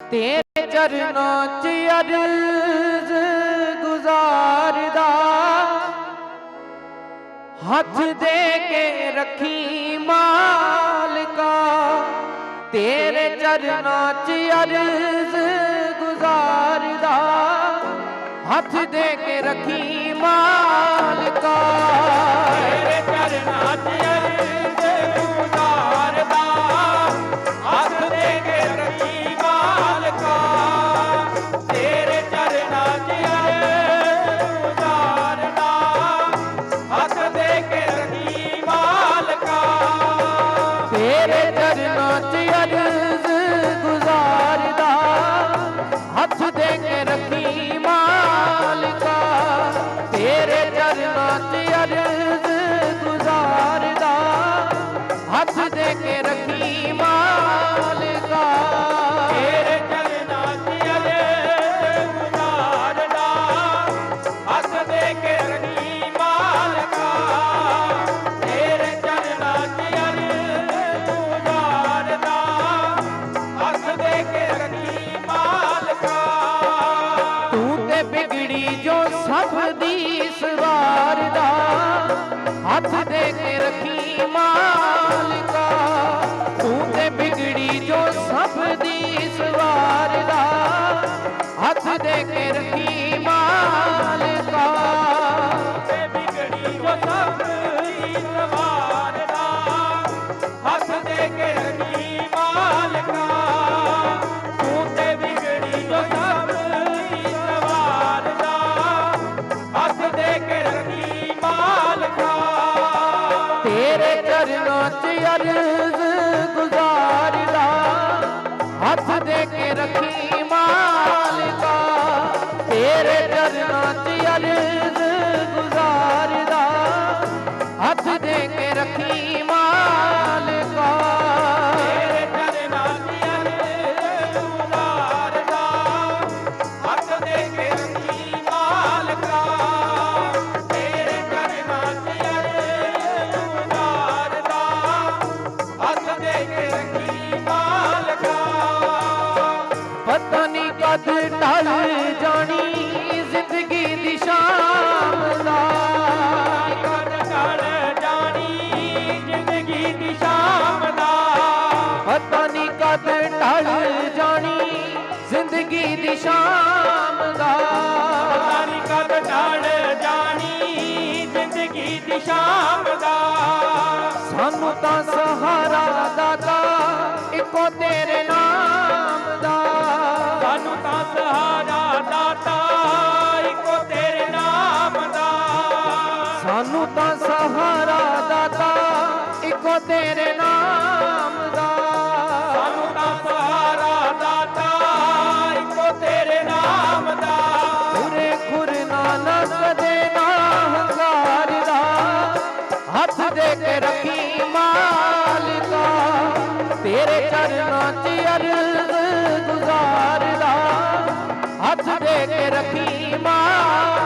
ਤੇਰੇ ਚਰਨਾਂ 'ਚ ਅਰਜ਼ ਗੁਜ਼ਾਰਦਾ। ਹੱਥ ਦੇ ਕੇ ਰੱਖੀ ਮਾਲਕਾ, ਤੇਰੇ ਚਰਨਾਂ 'ਚ ਅਰਜ਼ ਗੁਜ਼ਾਰਦਾ। ਹੱਥ ਦੇ ਕੇ ਰੱਖੀ ਮਾਲਕਾ। ਹੱਥ ਦੇ ਕੇ ਰੱਖੀ ਮਾਲਕਾ ਤੇਰੇ ਚਰਨਾਂ 'ਚ ਅਰਜ਼ ਗੁਜ਼ਾਰਦਾ ਹੱਥ ਦੇ ਕੇ ਰੱਖੀ ਮਾਲਕਾ ਤੇਰੇ ਚਰਨਾਂ 'ਚ ਅਰਜ਼ ਗੁਜ਼ਾਰਦਾ ਹੱਥ ਦੇ ਕੇ ਰੱਖੀ ਮਾਲਕਾ ਤੂੰ ਤੇ ਬਿਗੜੀ ਜੋ ਸਭ ਦੀ ਸਵਾਰਦਾ ਹੱਥ ਦੇ ਕੇ ਅਰਜ਼ ਗੁਜ਼ਾਰਦਾ ਹੱਥ ਦੇ ਕੇ ਰੱਖੀ ਸ਼ਾਮ ਦਾ। ਸਾਨੂੰ ਤਾਂ ਸਹਾਰਾ ਦਾਤਾ ਇੱਕੋ ਤੇਰੇ ਨਾਮ ਦਾ। ਸਾਨੂੰ ਤਾਂ ਸਹਾਰਾ ਦਾਤਾ ਇੱਕੋ ਤੇਰੇ ਨਾਮ ਦਾ। ਸਾਨੂੰ ਤਾਂ ਸਹਾਰਾ ਦਾਤਾ ਇੱਕੋ ਤੇਰੇ ਨਾਮ ਦੇ ਕੇ ਰੱਖੀ ਮਾਲਕਾ। ਤੇਰੇ ਚਰਨਾਂ 'ਚ ਅਰਜ਼ ਗੁਜ਼ਾਰਦਾ। ਹੱਥ ਦੇ ਕੇ ਰੱਖੀ ਮਾਲਕਾ।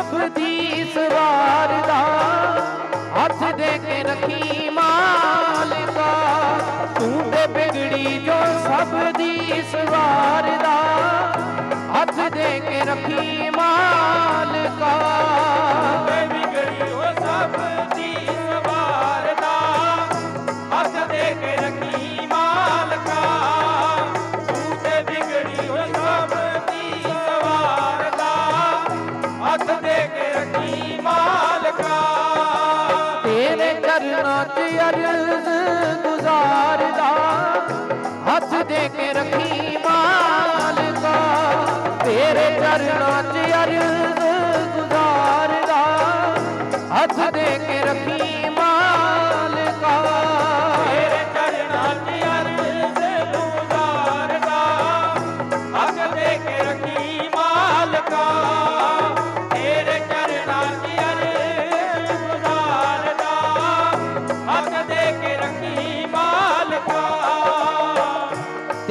ਜੋ ਸਭ ਦੀ ਸਵਾਰਦਾ ਹੱਥ ਦੇ ਕੇ ਰੱਖੀ ਮਾਲਕਾ ਤੂੰ ਤੇ ਬਿਗੜੀ ਜੋ ਸਭ ਦੀ ਸਵਾਰਦਾ ਹੱਥ ਦੇ ਕੇ ਰੱਖੀ ਮਾਲਕਾ ਤੇਰੇ ਚਰਨਾਂ 'ਚ ਅਰਜ਼ ਗੁਜ਼ਾਰਦਾ। ਹੱਥ ਦੇ ਕੇ ਰੱਖੀ ਮਾਲਕਾ, ਤੇਰੇ ਚਰਨਾਂ 'ਚ ਅਰਜ਼ ਗੁਜ਼ਾਰਦਾ। ਹੱਥ ਦੇ ਕੇ ਰੱਖੀ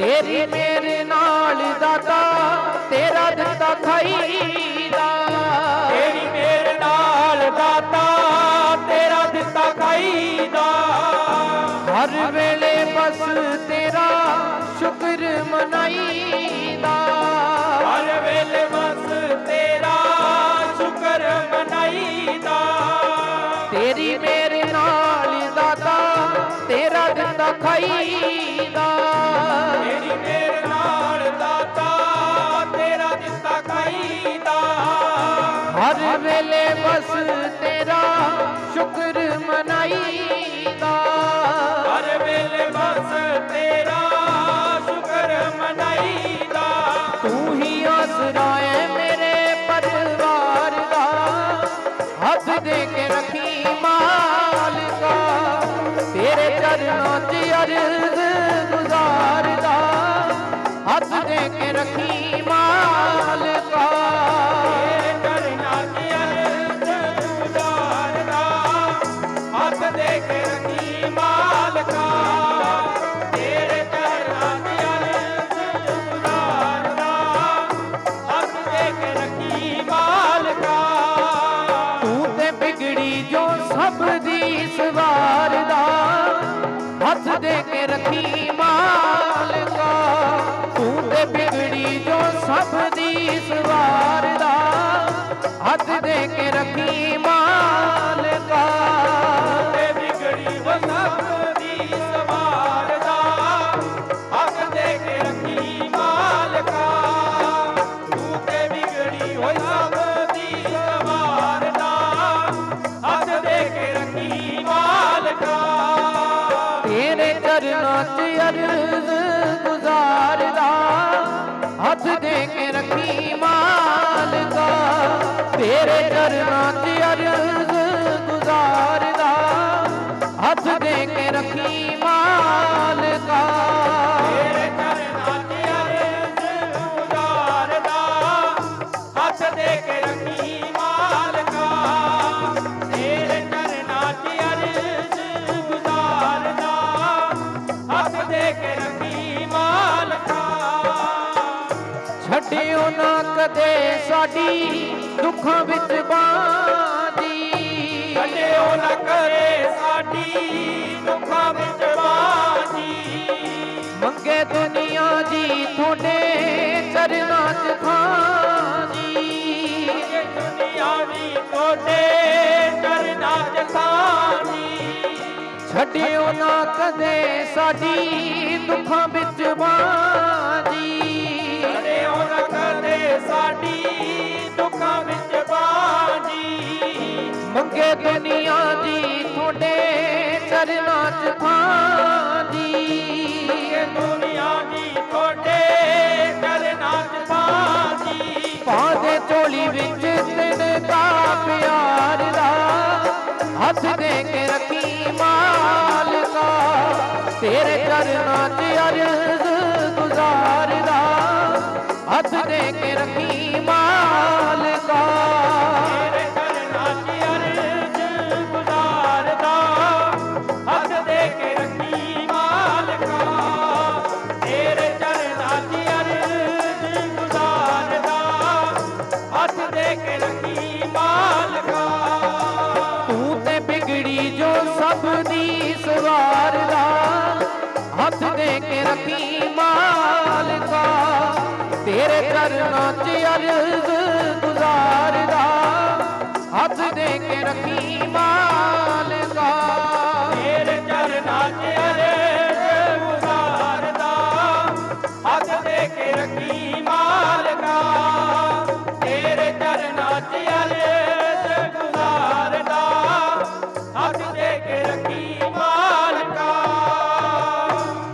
ਤੇਰੀ ਮੇਰੇ ਨਾਲ ਦਾਤਾ ਤੇਰਾ ਦਿੱਤਾ ਖਾਈਦਾ ਤੇਰੀ ਮੇਰੇ ਨਾਲ ਦਾਤਾ ਤੇਰਾ ਦਿੱਤਾ ਖਾਈਦਾ ਹਰ ਵੇਲੇ ਬਸ ਤੇਰਾ ਸ਼ੁਕਰ ਮਨਾਈਦਾ। ਹਰ ਵੇਲੇ ਬਸ ਤੇਰਾ ਸ਼ੁਕਰ ਮਨਾਈਦਾ। ਤੇਰੀ ਮੇਰੇ ਨਾਲ ਦਾਤਾ ਤੇਰਾ ਦਿੱਤਾ ਖਾਈਦਾ ਹਰ ਵੇਲੇ ਬਸ ਤੇਰਾ ਸ਼ੁਕਰ ਮਨਾਈਦਾ। ਹਰ ਵੇਲੇ ਬਸ ਤੇਰਾ ਸ਼ੁਕਰ ਮਨਾਈਦਾ। ਤੂੰ ਹੀ ਆਸਰਾ ਹੈ ਮੇਰੇ ਪਰਿਵਾਰ ਦਾ। ਹੱਥ ਦੇ ਕੇ ਰੱਖੀ ਮਾਲਕਾ ਤੇਰੇ ਚਰਨਾਂ 'ਚ ਅਰਜ਼ ਗੁਜ਼ਾਰਦਾ। ਹੱਥ ਦੇ ਕੇ ਰੱਖੀ ਮਾਲਕਾ ਦੇ ਕੇ ਤੇਰੇ ਚਰਨਾਂ 'ਚ ਅਰਜ਼ ਗੁਜ਼ਾਰਦਾ ਹੱਥ ਦੇ ਕੇ ਰੱਖੀ ਮਾਲਕਾ। ਤੇਰੇ ਚਰਨਾਂ ਦੀ ਅਰਜ਼ ਗੁਜ਼ਾਰਦਾ ਹੱਥ ਦੇ ਕੇ ਰੱਖੀ ਮਾਲਕਾ। ਤੇਰੇ ਚਰਨਾਂ ਦੀ ਅਰਜ਼ ਗੁਜ਼ਾਰਦਾ ਹੱਥ ਦੇ ਕੇ ਰੱਖੀ ਮਾਲਕਾ। ਛੱਡਿਓ ਨਾ ਕਦੇ ਸਾਡੀ ਦੁੱਖਾਂ ਵਿੱਚ ਬਾਦੀ ਛੱਡਿਓ ਨਾ ਕਰੇ ਸਾਡੀ ਦੁੱਖਾਂ ਵਿੱਚ ਬਾਜੀ ਮੰਗੇ ਦੁਨੀਆ ਜੀ ਤੁਹਾਡੇ ਚਰਨਾਂ 'ਚ ਥਾਂ ਜੀ ਇਹ ਦੁਨੀਆ ਵੀ ਤੁਹਾਡੇ ਚਰਨਾਂ 'ਚ ਥਾਨੀ ਛੱਡਿਓ ਨਾ ਕਦੇ ਸਾਡੀ ਦੁੱਖਾਂ ਵਿੱਚ ਬਾਜੀ ਮੰਗੇ ਦੁਨੀਆ ਜੀ ਤੁਹਾਡੇ ਚਰਨਾਂ 'ਚ ਥਾਂ ਜੀ ਇਹ ਦੁਨੀਆ ਦੀ ਤੁਹਾਡੇ ਚਰਨਾਂ 'ਚ ਥਾਨੀ ਪਾਦੇ ਝੋਲੀ ਵਿੱਚ ਤਿੰਨ ਦਾ ਪਿਆਰ ਦਾ। ਹੱਥ ਦੇ ਕੇ ਰੱਖੀ ਮਾਲਕਾ ਤੇਰੇ ਚਰਨਾਂ 'ਚ ਅਰਜ਼ ਗੁਜ਼ਾਰਦਾ ਹੱਥ ਦੇ ਕੇ ਰੱਖੀ ਮਾਲਕਾ